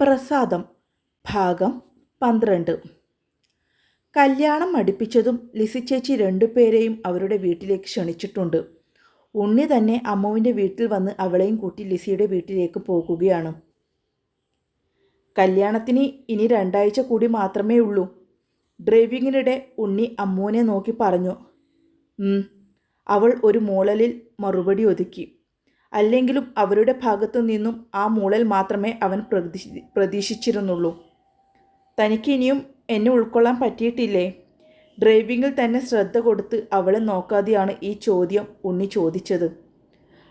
പ്രസാദം. ഭാഗം പന്ത്രണ്ട്. കല്യാണം അടുപ്പിച്ചതും ലിസി ചേച്ചി രണ്ടുപേരെയും അവരുടെ വീട്ടിലേക്ക് ക്ഷണിച്ചിട്ടുണ്ട്. ഉണ്ണി തന്നെ അമ്മുവിന്റെ വീട്ടിൽ വന്ന് അവളെയും കൂട്ടി ലിസിയുടെ വീട്ടിലേക്ക് പോകുകയാണ്. കല്യാണത്തിന് ഇനി രണ്ടാഴ്ച കൂടി മാത്രമേ ഉള്ളൂ. ഡ്രൈവിങ്ങിനിടെ ഉണ്ണി അമ്മുവിനെ നോക്കി പറഞ്ഞു അവൾ ഒരു മോളലിൽ മറുപടി ഒതുക്കി. അല്ലെങ്കിലും അവരുടെ ഭാഗത്തു നിന്നും ആ മൂളൽ മാത്രമേ അവൻ പ്രതീക്ഷി പ്രതീക്ഷിച്ചിരുന്നുള്ളൂ. തനിക്ക് ഇനിയും എന്നെ ഉൾക്കൊള്ളാൻ പറ്റിയിട്ടില്ലേ? ഡ്രൈവിങ്ങിൽ തന്നെ ശ്രദ്ധ കൊടുത്ത് അവളെ നോക്കാതെയാണ് ഈ ചോദ്യം ഉണ്ണി ചോദിച്ചത്.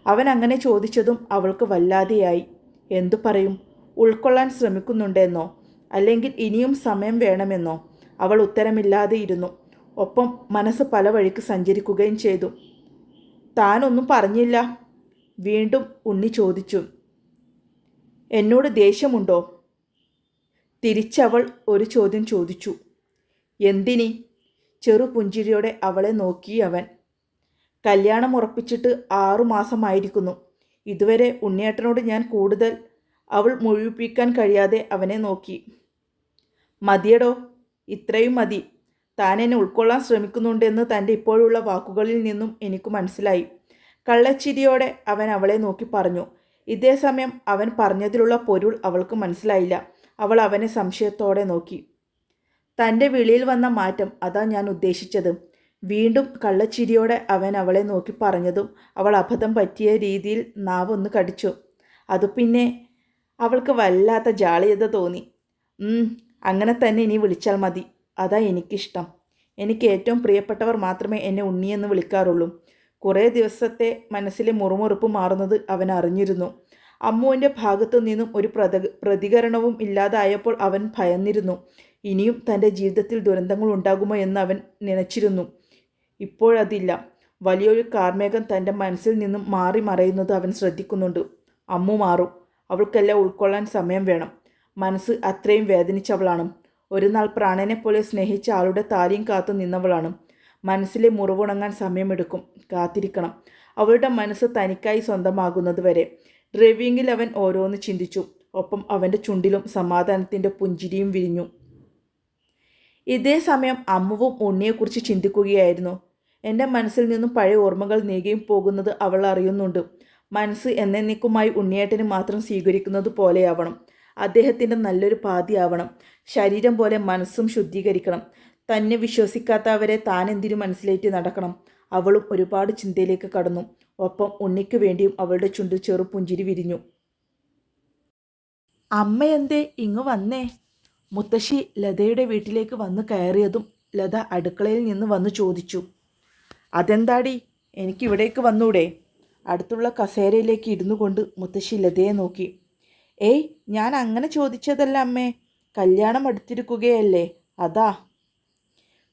അവൻ അങ്ങനെ ചോദിച്ചതും അവൾക്ക് വല്ലാതെയായി. എന്തു പറയും? ഉൾക്കൊള്ളാൻ ശ്രമിക്കുന്നുണ്ടെന്നോ? അല്ലെങ്കിൽ ഇനിയും സമയം വേണമെന്നോ? അവൾ ഉത്തരമില്ലാതെ ഇരുന്നു. ഒപ്പം മനസ്സ് പല വഴിക്ക് സഞ്ചരിക്കുകയും ചെയ്തു. താനൊന്നും പറഞ്ഞില്ല. വീണ്ടും ഉണ്ണി ചോദിച്ചു എന്നോട് ദേഷ്യമുണ്ടോ? തിരിച്ചവൾ ഒരു ചോദ്യം ചോദിച്ചു എന്തിനി? ചെറുപുഞ്ചിരിയോടെ അവളെ നോക്കി അവൻ കല്യാണം ഉറപ്പിച്ചിട്ട് ആറുമാസമായിരിക്കുന്നു ഇതുവരെ ഉണ്ണിയേട്ടനോട് ഞാൻ കൂടുതൽ അവൾ മുഴുവിപ്പിക്കാൻ കഴിയാതെ അവനെ നോക്കി. മതിയടോ ഇത്രയും മതി. താൻ എന്നെ ഉൾക്കൊള്ളാൻ ശ്രമിക്കുന്നുണ്ടെന്ന് തന്റെ ഇപ്പോഴുള്ള വാക്കുകളിൽ നിന്നും എനിക്ക് മനസ്സിലായി. കള്ളച്ചിരിയോടെ അവൻ അവളെ നോക്കി പറഞ്ഞു. ഇതേ സമയം അവൻ പറഞ്ഞതിലുള്ള പൊരുൾ അവൾക്ക് മനസ്സിലായില്ല. അവൾ അവനെ സംശയത്തോടെ നോക്കി. തന്റെ വിളിയിൽ വന്ന മാറ്റം അതാ ഞാൻ ഉദ്ദേശിച്ചത്. വീണ്ടും കള്ളച്ചിരിയോടെ അവൻ അവളെ നോക്കി പറഞ്ഞതും അവൾ അബദ്ധം പറ്റിയ രീതിയിൽ നാവൊന്ന് കടിച്ചു. അത് പിന്നെ അവൾക്ക് വല്ലാത്ത ജാളിയത തോന്നി. "ഉം, അങ്ങനെ തന്നെ ഇനി വിളിച്ചാൽ മതി. അതാ എനിക്കിഷ്ടം. എനിക്ക് ഏറ്റവും പ്രിയപ്പെട്ടവർ മാത്രമേ എന്നെ ഉണ്ണിയെന്ന് വിളിക്കാറുള്ളൂ. കുറേ ദിവസത്തെ മനസ്സിലെ മുറുമുറുപ്പ് മാറുന്നത് അവൻ അറിഞ്ഞിരുന്നു. അമ്മുവിന്റെ ഭാഗത്തു നിന്നും ഒരു പ്രത പ്രതികരണവും ഇല്ലാതായപ്പോൾ അവൻ ഭയന്നിരുന്നു. ഇനിയും തന്റെ ജീവിതത്തിൽ ദുരന്തങ്ങൾ ഉണ്ടാകുമോ എന്ന് അവൻ നനച്ചിരുന്നു. ഇപ്പോഴതില്ല. വലിയൊരു കാർമേഘം തന്റെ മനസ്സിൽ നിന്നും മാറി മറയുന്നത് അവൻ ശ്രദ്ധിക്കുന്നുണ്ട്. അമ്മു മാറും. അവൾക്കെല്ലാം ഉൾക്കൊള്ളാൻ സമയം വേണം. മനസ്സ് അത്രയും വേദനിച്ചവളാണ്. ഒരു നാൾ പ്രാണനെ പോലെ സ്നേഹിച്ച ആളുടെ താലിയും കാത്തു നിന്നവളാണ്. മനസ്സിലെ മുറിവുണങ്ങാൻ സമയമെടുക്കും. കാത്തിരിക്കണം. അവളുടെ മനസ്സ് തനിക്കായി സ്വന്തമാകുന്നത് വരെ. ഡ്രൈവിങ്ങിൽ അവൻ ഓരോന്ന് ചിന്തിച്ചു. ഒപ്പം അവന്റെ ചുണ്ടിലും സമാധാനത്തിന്റെ പുഞ്ചിരിയും വിരിഞ്ഞു. ഇതേ സമയം അമ്മുവും ഉണ്ണിയെക്കുറിച്ച് ചിന്തിക്കുകയായിരുന്നു. എന്റെ മനസ്സിൽ നിന്നും പഴയ ഓർമ്മകൾ നീങ്ങിയും പോകുന്നത് അവൾ അറിയുന്നുണ്ട്. മനസ്സ് എന്നേക്കുമായി ഉണ്ണിയേട്ടന് മാത്രം സ്വീകരിക്കുന്നത് പോലെയാവണം. അദ്ദേഹത്തിന്റെ നല്ലൊരു പാതിയാവണം. ശരീരം പോലെ മനസ്സും ശുദ്ധീകരിക്കണം. തന്നെ വിശ്വസിക്കാത്തവരെ താൻ എന്തിനു മനസ്സിലേറ്റ് നടക്കണം? അവളും ഒരുപാട് ചിന്തയിലേക്ക് കടന്നു. ഒപ്പം ഉണ്ണിക്ക് വേണ്ടിയും അവളുടെ ചുണ്ടിൽ ചെറു പുഞ്ചിരി വിരിഞ്ഞു. അമ്മ എന്തേ ഇങ്ങ് വന്നേ? മുത്തശ്ശി ലതയുടെ വീട്ടിലേക്ക് വന്ന് കയറിയതും ലത അടുക്കളയിൽ നിന്ന് വന്ന് ചോദിച്ചു. അതെന്താടി? എനിക്കിവിടേക്ക് വന്നൂടെ? അടുത്തുള്ള കസേരയിലേക്ക് ഇരുന്നു കൊണ്ട് മുത്തശ്ശി ലതയെ നോക്കി. ഏയ് ഞാൻ അങ്ങനെ ചോദിച്ചതല്ല അമ്മേ. കല്യാണം അടുത്തിരിക്കുകയല്ലേ? അതാ.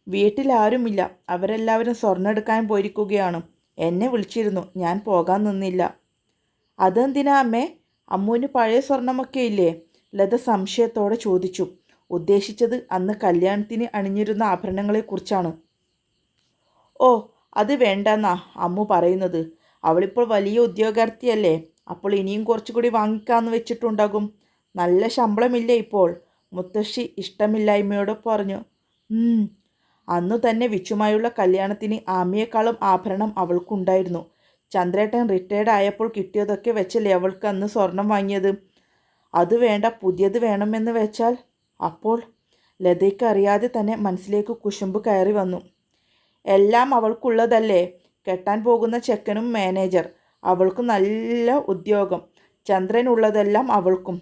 വീട്ടിലാരുമില്ല. അവരെല്ലാവരും സ്വർണം എടുക്കാൻ പോയിരിക്കുകയാണ്. എന്നെ വിളിച്ചിരുന്നു. ഞാൻ പോകാൻ നിന്നില്ല. അതെന്തിനാ അമ്മേ? അമ്മുവിന് പഴയ സ്വർണമൊക്കെ ഇല്ലേ ലത സംശയത്തോടെ ചോദിച്ചു. ഉദ്ദേശിച്ചത് അന്ന് കല്യാണത്തിന് അണിഞ്ഞിരുന്ന ആഭരണങ്ങളെക്കുറിച്ചാണ്. ഓ അത് വേണ്ടെന്നാ അമ്മു പറയുന്നത്. അവളിപ്പോൾ വലിയ ഉദ്യോഗാർത്ഥിയല്ലേ? അപ്പോൾ ഇനിയും കുറച്ചുകൂടി വാങ്ങിക്കാമെന്ന് വെച്ചിട്ടുണ്ടാകും. നല്ല ശമ്പളമില്ലേ ഇപ്പോൾ? മുത്തശ്ശി ഇഷ്ടമില്ലായ്മയോടെ പറഞ്ഞു. അന്നു തന്നെ വിച്ചുമായുള്ള കല്യാണത്തിന് ആമിയേക്കാളും ആഭരണം അവൾക്കുണ്ടായിരുന്നു. ചന്ദ്രേട്ടൻ റിട്ടയർഡ് ആയപ്പോൾ കിട്ടിയതൊക്കെ വെച്ചല്ലേ അവൾക്ക് അന്ന് സ്വർണം വാങ്ങിയത്? അത് വേണ്ട പുതിയത് വേണമെന്ന് വെച്ചാൽ? അപ്പോൾ ലതയ്ക്ക് അറിയാതെ തന്നെ മനസ്സിലേക്ക് കുശുമ്പ് കയറി വന്നു. എല്ലാം അവൾക്കുള്ളതല്ലേ? കെട്ടാൻ പോകുന്ന ചെക്കനും മാനേജർ അവൾക്ക് നല്ല ഉദ്യോഗം. ചന്ദ്രനുള്ളതെല്ലാം അവൾക്കും.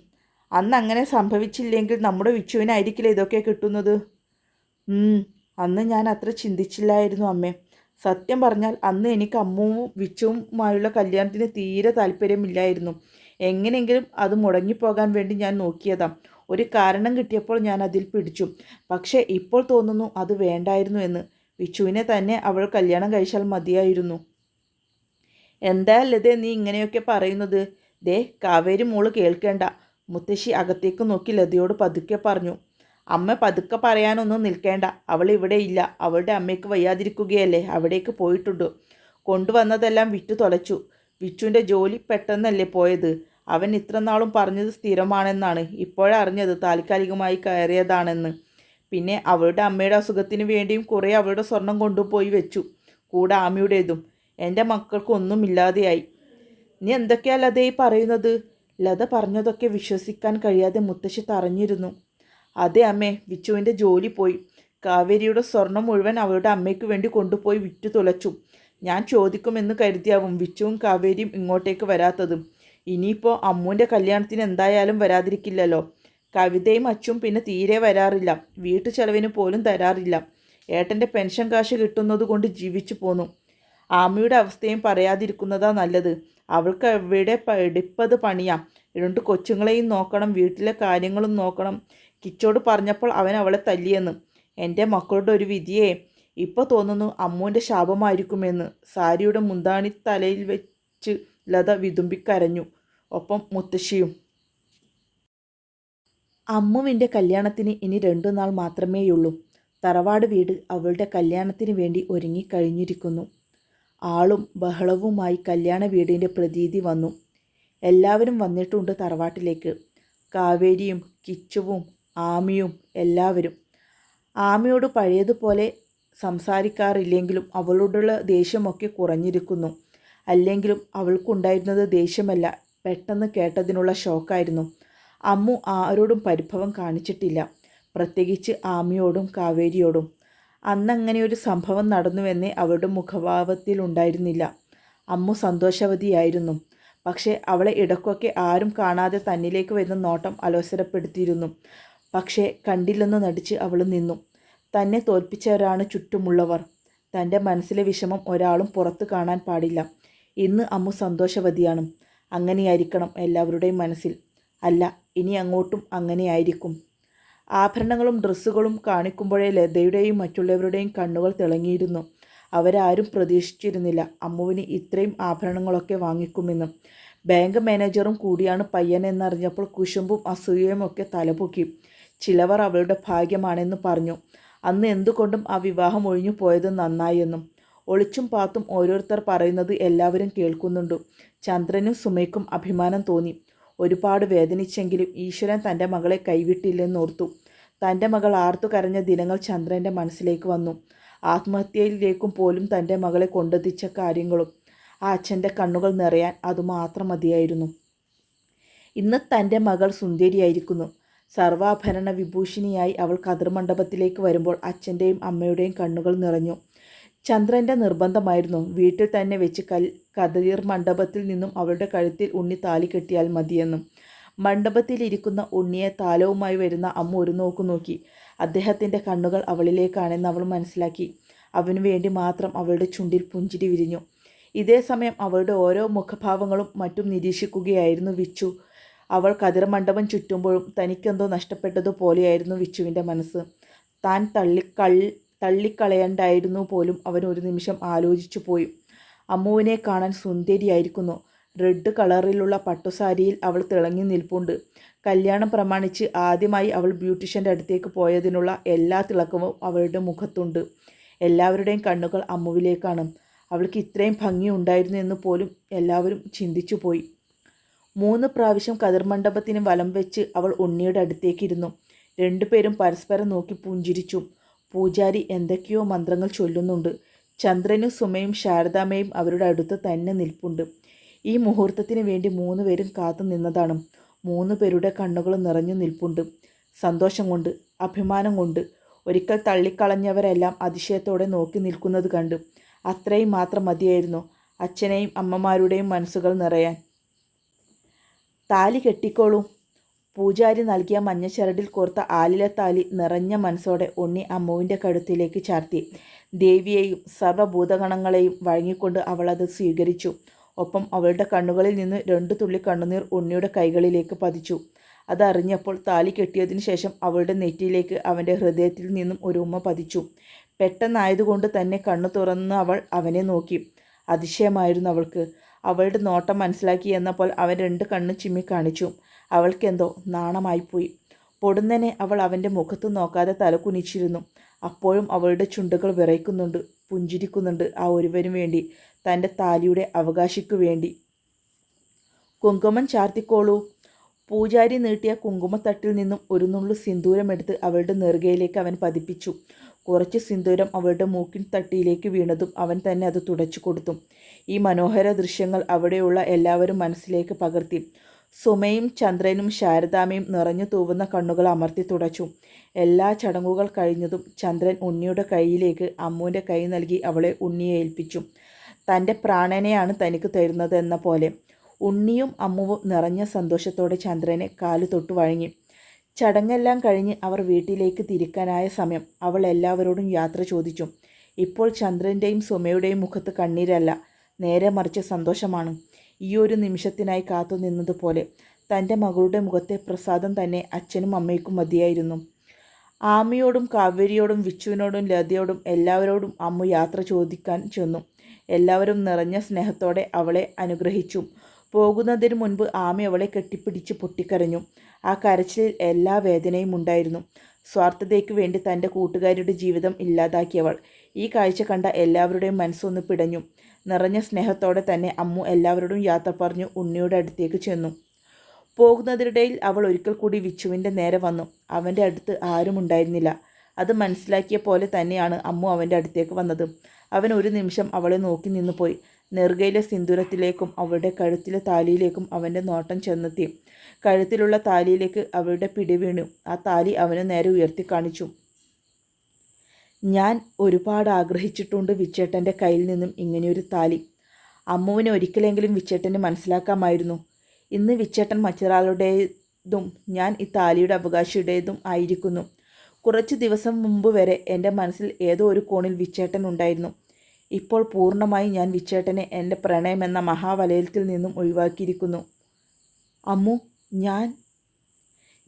അന്ന് അങ്ങനെ സംഭവിച്ചില്ലെങ്കിൽ നമ്മുടെ വിച്ചുവിനായിരിക്കില്ല ഇതൊക്കെ കിട്ടുന്നത്? അന്ന് ഞാൻ അത്ര ചിന്തിച്ചില്ലായിരുന്നു അമ്മേ. സത്യം പറഞ്ഞാൽ അന്ന് എനിക്ക് അമ്മുവും വിച്ചുവുമായുള്ള കല്യാണത്തിന് തീരെ താല്പര്യമില്ലായിരുന്നു. എങ്ങനെയെങ്കിലും അത് മുടങ്ങിപ്പോകാൻ വേണ്ടി ഞാൻ നോക്കിയതാ. ഒരു കാരണം കിട്ടിയപ്പോൾ ഞാൻ അതിൽ പിടിച്ചു. പക്ഷേ ഇപ്പോൾ തോന്നുന്നു അത് വേണ്ടായിരുന്നു എന്ന്. വിച്ചുവിനെ തന്നെ അവൾ കല്യാണം കഴിച്ചാൽ മതിയായിരുന്നു. എന്താ നീ ഇങ്ങനെയൊക്കെ പറയുന്നത്? ദേ കാവേരി മോൾ കേൾക്കേണ്ട. മുത്തശ്ശി അകത്തേക്ക് നോക്കി ലതയോട് പതുക്കെ പറഞ്ഞു. അമ്മ പതുക്കെ പറയാനൊന്നും നിൽക്കേണ്ട. അവൾ ഇവിടെ ഇല്ല. അവളുടെ അമ്മയ്ക്ക് വയ്യാതിരിക്കുകയല്ലേ? അവിടേക്ക് പോയിട്ടുണ്ട്. കൊണ്ടുവന്നതെല്ലാം വിറ്റു തുലച്ചു വിച്ചുവിന്റെ ജോലി പെട്ടെന്നല്ലേ പോയത്? അവൻ ഇത്രനാളും പറഞ്ഞത് സ്ഥിരമാണെന്നാണ്. ഇപ്പോഴറിഞ്ഞത് താൽക്കാലികമായി കയറിയതാണെന്ന്. പിന്നെ അവളുടെ അമ്മയുടെ അസുഖത്തിന് വേണ്ടിയും കുറേ അവളുടെ സ്വർണം കൊണ്ടുപോയി വെച്ചു. കൂടെ ആമിയുടേതും. എന്റെ മക്കൾക്കൊന്നും ഇല്ലാതെയായി. നീ എന്തൊക്കെയാ ലതയെ പറയുന്നത്? ലത പറഞ്ഞതൊക്കെ വിശ്വസിക്കാൻ കഴിയാതെ മുത്തശ്ശി തറഞ്ഞിരുന്നു. അതെ അമ്മേ വിച്ചുവിന്റെ ജോലി പോയി. കാവേരിയുടെ സ്വർണം മുഴുവൻ അവളുടെ അമ്മയ്ക്ക് വേണ്ടി കൊണ്ടുപോയി വിറ്റു തുലച്ചു ഞാൻ ചോദിക്കുമെന്ന് കരുതിയാവും വിച്ചുവും കാവേരിയും ഇങ്ങോട്ടേക്ക് വരാത്തതും. ഇനിയിപ്പോൾ അമ്മുവിന്റെ കല്യാണത്തിന് എന്തായാലും വരാതിരിക്കില്ലല്ലോ. കവിതയും അച്ചും പിന്നെ തീരെ വരാറില്ല. വീട്ടു ചെലവിന് പോലും തരാറില്ല. ഏട്ടന്റെ പെൻഷൻ കാശ് കിട്ടുന്നത് കൊണ്ട് ജീവിച്ചു പോന്നു. ആമയുടെ അവസ്ഥയും പറയാതിരിക്കുന്നതാ നല്ലത്. അവൾക്ക് എവിടെ പഠിപ്പത് പണിയാം. രണ്ട് കൊച്ചുങ്ങളെയും നോക്കണം വീട്ടിലെ കാര്യങ്ങളും നോക്കണം. കിച്ചോട് പറഞ്ഞപ്പോൾ അവൻ അവളെ തല്ലിയെന്ന്. എന്റെ മക്കളുടെ ഒരു വിധിയെ ഇപ്പോൾ തോന്നുന്നു അമ്മുവിന്റെ ശാപമായിരിക്കുമെന്ന്. സാരിയുടെ മുന്താണി തലയിൽ വെച്ച് ലത വിതുമ്പിക്കരഞ്ഞു. ഒപ്പം മുത്തശ്ശിയും. അമ്മുവിന്റെ കല്യാണത്തിന് ഇനി രണ്ടു നാൾ മാത്രമേയുള്ളൂ. തറവാട് വീട് അവളുടെ കല്യാണത്തിന് വേണ്ടി ഒരുങ്ങിക്കഴിഞ്ഞിരിക്കുന്നു. ആളും ബഹളവുമായി കല്യാണ വീടിന്റെ പ്രതീതി വന്നു. എല്ലാവരും വന്നിട്ടുണ്ട് തറവാട്ടിലേക്ക്. കാവേരിയും കിച്ചുവും ആമിയും എല്ലാവരും. ആമിയോട് പഴയതുപോലെ സംസാരിക്കാറില്ലെങ്കിലും അവളോടുള്ള ദേഷ്യമൊക്കെ കുറഞ്ഞിരിക്കുന്നു. അല്ലെങ്കിലും അവൾക്കുണ്ടായിരുന്നത് ദേഷ്യമല്ല പെട്ടെന്ന് കേട്ടതിനുള്ള ഷോക്കായിരുന്നു. അമ്മു ആരോടും പരിഭവം കാണിച്ചിട്ടില്ല പ്രത്യേകിച്ച് ആമിയോടും കാവേരിയോടും. അന്നങ്ങനെ ഒരു സംഭവം നടന്നുവെന്നേ അവളുടെ മുഖഭാവത്തിൽ ഉണ്ടായിരുന്നില്ല അമ്മു സന്തോഷവതിയായിരുന്നു. പക്ഷേ അവളെ ഇടക്കൊക്കെ ആരും കാണാതെ തന്നിലേക്ക് വരുന്ന നോട്ടം അലോസരപ്പെടുത്തിയിരുന്നു. പക്ഷേ കണ്ടില്ലെന്ന് നടിച്ച് അവൾ നിന്നു. തന്നെ തോൽപ്പിച്ചവരാണ് ചുറ്റുമുള്ളവർ. തന്റെ മനസ്സിലെ വിഷമം ഒരാളും പുറത്തു കാണാൻ പാടില്ല. ഇന്ന് അമ്മു സന്തോഷവതിയാണ്. അങ്ങനെയായിരിക്കണം എല്ലാവരുടെയും മനസ്സിൽ. അല്ല ഇനി അങ്ങോട്ടും അങ്ങനെയായിരിക്കും. ആഭരണങ്ങളും ഡ്രസ്സുകളും കാണിക്കുമ്പോഴേ ലതയുടെയും മറ്റുള്ളവരുടെയും കണ്ണുകൾ തിളങ്ങിയിരുന്നു. അവരാരും പ്രതീക്ഷിച്ചിരുന്നില്ല അമ്മുവിന് ഇത്രയും ആഭരണങ്ങളൊക്കെ വാങ്ങിക്കുമെന്ന്. ബാങ്ക് മാനേജറും കൂടിയാണ് പയ്യൻ എന്നറിഞ്ഞപ്പോൾ കുശുമ്പും അസൂയയും ഒക്കെ തലപൊക്കി. ചിലവർ അവളുടെ ഭാഗ്യമാണെന്ന് പറഞ്ഞു. അന്ന് എന്തുകൊണ്ടും ആ വിവാഹം ഒഴിഞ്ഞു പോയത് നന്നായെന്നും ഒളിച്ചും പാത്തും ഓരോരുത്തർ പറയുന്നത് എല്ലാവരും കേൾക്കുന്നുണ്ട്. ചന്ദ്രനും സുമയ്ക്കും അഭിമാനം തോന്നി. ഒരുപാട് വേദനിച്ചെങ്കിലും ഈശ്വരൻ തന്റെ മകളെ കൈവിട്ടില്ലെന്നോർത്തു. തന്റെ മകൾ ആർത്തു കരഞ്ഞ ദിനങ്ങൾ ചന്ദ്രന്റെ മനസ്സിലേക്ക് വന്നു. ആത്മഹത്യയിലേക്കും പോലും തന്റെ മകളെ കൊണ്ടെത്തിച്ച കാര്യങ്ങളും ആ അച്ഛന്റെ കണ്ണുകൾ നിറയാൻ അതുമാത്രം മതിയായിരുന്നു. ഇന്ന് തന്റെ മകൾ സുന്ദരിയായിരിക്കുന്നു. സർവാഭരണ വിഭൂഷിണിയായി അവൾ കതിർമണ്ഡപത്തിലേക്ക് വരുമ്പോൾ അച്ഛന്റെയും അമ്മയുടെയും കണ്ണുകൾ നിറഞ്ഞു. ചന്ദ്രന്റെ നിർബന്ധമായിരുന്നു വീട്ടിൽ തന്നെ വെച്ച് കൽ കതിർ മണ്ഡപത്തിൽ നിന്നും അവളുടെ കഴുത്തിൽ ഉണ്ണി താലി കെട്ടിയാൽ മതിയെന്നും. മണ്ഡപത്തിലിരിക്കുന്ന ഉണ്ണിയെ താലവുമായി വരുന്ന അമ്മ ഒരു നോക്കു നോക്കി. അദ്ദേഹത്തിന്റെ കണ്ണുകൾ അവളിലേക്കാണെന്ന് അവൾ മനസ്സിലാക്കി. അവനു വേണ്ടി മാത്രം അവളുടെ ചുണ്ടിൽ പുഞ്ചിരി വിരിഞ്ഞു. ഇതേ സമയം അവളുടെ ഓരോ മുഖഭാവങ്ങളും മറ്റും നിരീക്ഷിക്കുകയായിരുന്നു വിച്ചു. അവൾ കതിർമണ്ഡപം ചുറ്റുമ്പോഴും തനിക്കെന്തോ നഷ്ടപ്പെട്ടതുപോലെയായിരുന്നു വിച്ചുവിന്റെ മനസ്സ്. താൻ തള്ളിക്കൾ തള്ളിക്കളയണ്ടായിരുന്നു പോലും അവൻ ഒരു നിമിഷം ആലോചിച്ചു പോയി. അമ്മുവിനെ കാണാൻ സുന്ദരിയായിരിക്കുന്നു. റെഡ് കളറിലുള്ള പട്ടുസാരിയിൽ അവൾ തിളങ്ങി നിൽപ്പുണ്ട്. കല്യാണം പ്രമാണിച്ച് ആദ്യമായി അവൾ ബ്യൂട്ടീഷ്യന്റെ അടുത്തേക്ക് പോയതിനുള്ള എല്ലാ തിളക്കവും അവളുടെ മുഖത്തുണ്ട്. എല്ലാവരുടെയും കണ്ണുകൾ അമ്മുവിലേക്കാണ്. അവൾക്ക് ഇത്രയും ഭംഗി ഉണ്ടായിരുന്നു എന്ന് പോലും എല്ലാവരും ചിന്തിച്ചു പോയി. മൂന്ന് പ്രാവശ്യം കതിർമണ്ഡപത്തിന് വലം വെച്ച് അവൾ ഉണ്ണിയുടെ അടുത്തേക്കിരുന്നു. രണ്ടുപേരും പരസ്പരം നോക്കി പുഞ്ചിരിച്ചു. പൂജാരി എന്തൊക്കെയോ മന്ത്രങ്ങൾ ചൊല്ലുന്നുണ്ട്. ചന്ദ്രനും സുമയും ശാരദാമയും അവരുടെ അടുത്ത് തന്നെ നിൽപ്പുണ്ട്. ഈ മുഹൂർത്തത്തിന് വേണ്ടി മൂന്ന് പേരും കാത്തു നിന്നതാണ്. മൂന്ന് പേരുടെ കണ്ണുകൾ നിറഞ്ഞു നിൽപ്പുണ്ട്. സന്തോഷം കൊണ്ട് അഭിമാനം കൊണ്ട് ഒരിക്കൽ തള്ളിക്കളഞ്ഞവരെല്ലാം അതിശയത്തോടെ നോക്കി നിൽക്കുന്നത് കണ്ട്. അത്രയും മാത്രം മതിയായിരുന്നു. അച്ഛനെയും അമ്മമാരുടെയും മനസ്സുകൾ നിറയാൻ. താലി കെട്ടിക്കോളൂ. പൂജാരി നൽകിയ മഞ്ഞച്ചരടിൽ കോർത്ത ആലിലത്താലി താലി നിറഞ്ഞ മനസ്സോടെ ഉണ്ണി അമ്മുവിന്റെ കഴുത്തിലേക്ക് ചാർത്തി. ദേവിയെയും സർവഭൂതഗണങ്ങളെയും വഴങ്ങിക്കൊണ്ട് അവൾ അത് സ്വീകരിച്ചു. ഒപ്പം അവളുടെ കണ്ണുകളിൽ നിന്ന് രണ്ടു തുള്ളി കണ്ണുനീർ ഉണ്ണിയുടെ കൈകളിലേക്ക് പതിച്ചു. അതറിഞ്ഞപ്പോൾ താലി കെട്ടിയതിനു ശേഷം അവളുടെ നെറ്റിയിലേക്ക് അവന്റെ ഹൃദയത്തിൽ നിന്നും ഒരു ഉമ്മ പതിച്ചു. പെട്ടെന്നായതുകൊണ്ട് തന്നെ കണ്ണു തുറന്ന് അവൾ അവനെ നോക്കി. അതിശയമായിരുന്നു അവൾക്ക്. അവളുടെ നോട്ടം മനസ്സിലാക്കി എന്നപ്പോൾ അവൻ രണ്ട് കണ്ണ് ചിമ്മി കാണിച്ചു. അവൾക്കെന്തോ നാണമായിപ്പോയി. പൊടുന്നനെ അവൾ അവന്റെ മുഖത്ത് നോക്കാതെ തലകുനിച്ചിരുന്നു അപ്പോഴും അവളുടെ ചുണ്ടുകൾ വിറയ്ക്കുന്നുണ്ട് പുഞ്ചിരിക്കുന്നുണ്ട് ആ ഒരുവനു വേണ്ടി തന്റെ താലിയുടെ അവകാശിക്കു വേണ്ടി. കുങ്കുമം ചാർത്തിക്കോളൂ. പൂജാരി നീട്ടിയ കുങ്കുമത്തട്ടിൽ നിന്നും ഒരു നുള്ളു സിന്ദൂരമെടുത്ത് അവളുടെ നെറുകയിലേക്ക് അവൻ പതിപ്പിച്ചു. കുറച്ച് സിന്ദൂരം അവളുടെ മൂക്കിൻ തട്ടിയിലേക്ക് വീണതും അവൻ തന്നെ അത് തുടച്ചു കൊടുത്തു. ഈ മനോഹര ദൃശ്യങ്ങൾ അവിടെയുള്ള എല്ലാവരും മനസ്സിലേക്ക് പകർത്തി. സുമയും ചന്ദ്രനും ശാരദാമയും നിറഞ്ഞു തൂവുന്ന കണ്ണുകൾ അമർത്തി തുടച്ചു. എല്ലാ ചടങ്ങുകൾ കഴിഞ്ഞതും ചന്ദ്രൻ ഉണ്ണിയുടെ കൈയിലേക്ക് അമ്മുവിന്റെ കൈ നൽകി അവളെ ഉണ്ണിയെ ഏൽപ്പിച്ചു. തന്റെ പ്രാണനെയാണ് തനിക്ക് തരുന്നത് എന്ന പോലെ. ഉണ്ണിയും അമ്മുവും നിറഞ്ഞ സന്തോഷത്തോടെ ചന്ദ്രനെ കാലു തൊട്ടു വഴങ്ങി. ചടങ്ങെല്ലാം കഴിഞ്ഞ് അവർ വീട്ടിലേക്ക് തിരിക്കാനായ സമയം അവൾ എല്ലാവരോടും യാത്ര ചോദിച്ചു. ഇപ്പോൾ ചന്ദ്രന്റെയും സുമയുടെയും മുഖത്ത് കണ്ണീരല്ല നേരെ മറിച്ച് സന്തോഷമാണ്. ഈ ഒരു നിമിഷത്തിനായി കാത്തു നിന്നതുപോലെ തന്റെ മകളുടെ മുഖത്തെ പ്രസാദം തന്നെ അച്ഛനും അമ്മയ്ക്കും മതിയായിരുന്നു. ആമിയോടും കാവേരിയോടും വിച്ചുവിനോടും ലതയോടും എല്ലാവരോടും അമ്മു യാത്ര ചോദിക്കാൻ ചെന്നു. എല്ലാവരും നിറഞ്ഞ സ്നേഹത്തോടെ അവളെ അനുഗ്രഹിച്ചു. പോകുന്നതിന് മുൻപ് ആമി അവളെ കെട്ടിപ്പിടിച്ച് പൊട്ടിക്കരഞ്ഞു. ആ കരച്ചിലിൽ എല്ലാ വേദനയും ഉണ്ടായിരുന്നു. സ്വാർത്ഥതയ്ക്ക് വേണ്ടി തന്റെ കൂട്ടുകാരിയുടെ ജീവിതം ഇല്ലാതാക്കിയവൾ. ഈ കാഴ്ച കണ്ട എല്ലാവരുടെയും മനസ്സൊന്ന് പിടഞ്ഞു. നിറഞ്ഞ സ്നേഹത്തോടെ തന്നെ അമ്മു എല്ലാവരോടും യാത്ര പറഞ്ഞു ഉണ്ണിയുടെ അടുത്തേക്ക് ചെന്നു. പോകുന്നതിനിടയിൽ അവൾ ഒരിക്കൽ കൂടി വിച്ചുവിന്റെ നേരെ വന്നു. അവന്റെ അടുത്ത് ആരും ഉണ്ടായിരുന്നില്ല. അത് മനസ്സിലാക്കിയ പോലെ തന്നെയാണ് അമ്മു അവന്റെ അടുത്തേക്ക് വന്നത്. അവൻ ഒരു നിമിഷം അവളെ നോക്കി നിന്നു പോയി നെറുകയിലെ സിന്ദൂരത്തിലേക്കും അവളുടെ കഴുത്തിലെ താലിയിലേക്കും അവന്റെ നോട്ടം ചെന്നെത്തി. കഴുത്തിലുള്ള താലിയിലേക്ക് അവളുടെ പിടി വീണു. ആ താലി അവന് നേരെ ഉയർത്തി കാണിച്ചു. ഞാൻ ഒരുപാട് ആഗ്രഹിച്ചിട്ടുണ്ട് വിച്ചേട്ടന്റെ കയ്യിൽ നിന്നും ഇങ്ങനെയൊരു താലി. അമ്മുവിന് ഒരിക്കലെങ്കിലും വിച്ചേട്ടന് മനസ്സിലാക്കാമായിരുന്നു. ഇന്ന് വിച്ചേട്ടൻ മറ്റൊരാളുടേതും ഞാൻ ഈ താലിയുടെ അവകാശിയുടേതും ആയിരിക്കുന്നു. കുറച്ച് ദിവസം മുമ്പ് വരെ എന്റെ മനസ്സിൽ ഏതോ ഒരു കോണിൽ വിച്ചേട്ടൻ ഉണ്ടായിരുന്നു. ഇപ്പോൾ പൂർണമായി ഞാൻ വിച്ചേട്ടനെ എന്റെ പ്രണയമെന്ന മഹാവലയത്തിൽ നിന്നും ഒഴിവാക്കിയിരിക്കുന്നു. അമ്മു ഞാൻ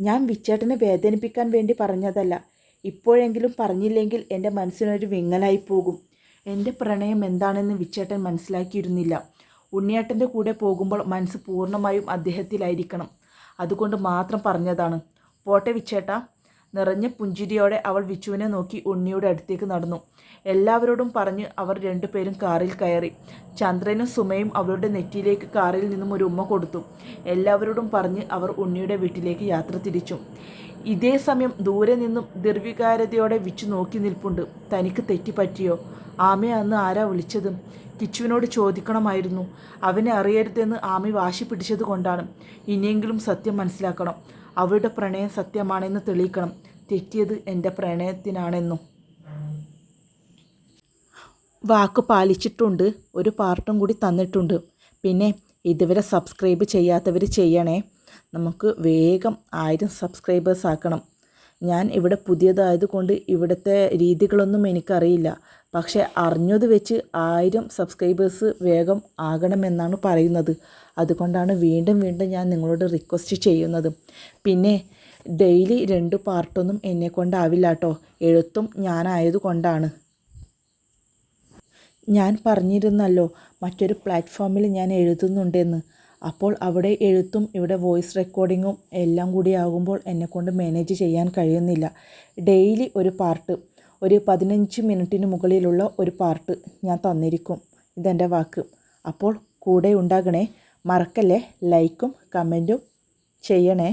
ഞാൻ വിച്ചേട്ടനെ വേദനിപ്പിക്കാൻ വേണ്ടി പറഞ്ഞതല്ല. ഇപ്പോഴെങ്കിലും പറഞ്ഞില്ലെങ്കിൽ എന്റെ മനസ്സിനൊരു വിങ്ങലായി പോകും. എന്റെ പ്രണയം എന്താണെന്ന് വിച്ചേട്ടൻ മനസ്സിലാക്കിയിരുന്നില്ല. ഉണ്ണിയേട്ടന്റെ കൂടെ പോകുമ്പോൾ മനസ്സ് പൂർണമായും അദ്ദേഹത്തിലായിരിക്കണം. അതുകൊണ്ട് മാത്രം പറഞ്ഞതാണ്. പോട്ടെ വിച്ചേട്ട. നിറഞ്ഞ പുഞ്ചിരിയോടെ അവൾ വിച്ചുവിനെ നോക്കി ഉണ്ണിയുടെ അടുത്തേക്ക് നടന്നു. എല്ലാവരോടും പറഞ്ഞ് അവർ രണ്ടുപേരും കാറിൽ കയറി. ചന്ദ്രനും സുമയും അവരുടെ നെറ്റിയിലേക്ക് കാറിൽ നിന്നും ഒരു ഉമ്മ കൊടുത്തു. എല്ലാവരോടും പറഞ്ഞ് അവർ ഉണ്ണിയുടെ വീട്ടിലേക്ക് യാത്ര തിരിച്ചു. ഇതേ സമയം ദൂരെ നിന്നും നിർവികാരതയോടെ വിച്ചു നോക്കി നിൽപ്പുണ്ട്. തനിക്ക് തെറ്റിപ്പറ്റിയോ ആമയെ അന്ന് ആരാ വിളിച്ചത്? കിച്ചുവിനോട് ചോദിക്കണമായിരുന്നു. അവനെ അറിയരുതെന്ന് ആമി വാശി പിടിച്ചത് കൊണ്ടാണ്. ഇനിയെങ്കിലും സത്യം മനസ്സിലാക്കണം. അവളുടെ പ്രണയം സത്യമാണെന്ന് തെളിയിക്കണം. തെറ്റിയത് എന്റെ പ്രണയത്തിനാണെന്നും. വാക്ക് പാലിച്ചിട്ടുണ്ട് ഒരു പാർട്ടും കൂടി തന്നിട്ടുണ്ട്. പിന്നെ ഇതുവരെ സബ്സ്ക്രൈബ് ചെയ്യാത്തവർ ചെയ്യണേ നമുക്ക് വേഗം ആയിരം സബ്സ്ക്രൈബേഴ്സ് ആക്കണം. ഞാൻ ഇവിടെ പുതിയതായതുകൊണ്ട് ഇവിടുത്തെ രീതികളൊന്നും എനിക്കറിയില്ല. പക്ഷേ അറിഞ്ഞത് വെച്ച് ആയിരം സബ്സ്ക്രൈബേഴ്സ് വേഗം ആകണമെന്നാണ് പറയുന്നത്. അതുകൊണ്ടാണ് വീണ്ടും വീണ്ടും ഞാൻ നിങ്ങളോട് റിക്വസ്റ്റ് ചെയ്യുന്നത്. പിന്നെ ഡെയിലി രണ്ട് പാർട്ടൊന്നും എന്നെ കൊണ്ടാവില്ല കേട്ടോ എഴുത്തും ഞാനായതുകൊണ്ടാണ് ഞാൻ പറഞ്ഞിരുന്നല്ലോ മറ്റൊരു പ്ലാറ്റ്ഫോമിൽ ഞാൻ എഴുതുന്നുണ്ടെന്ന്. അപ്പോൾ അവിടെ എഴുത്തും ഇവിടെ വോയിസ് റെക്കോർഡിങ്ങും എല്ലാം കൂടി ആകുമ്പോൾ എന്നെക്കൊണ്ട് മാനേജ് ചെയ്യാൻ കഴിയുന്നില്ല. ഡെയിലി ഒരു പാർട്ട് ഒരു പതിനഞ്ച് മിനിറ്റിന് മുകളിലുള്ള ഒരു പാർട്ട് ഞാൻ തന്നിരിക്കും. ഇതെന്റെ വാക്ക്. അപ്പോൾ കൂടെ ഉണ്ടാകണേ മറക്കല്ലേ? ലൈക്കും കമന്റും ചെയ്യണേ.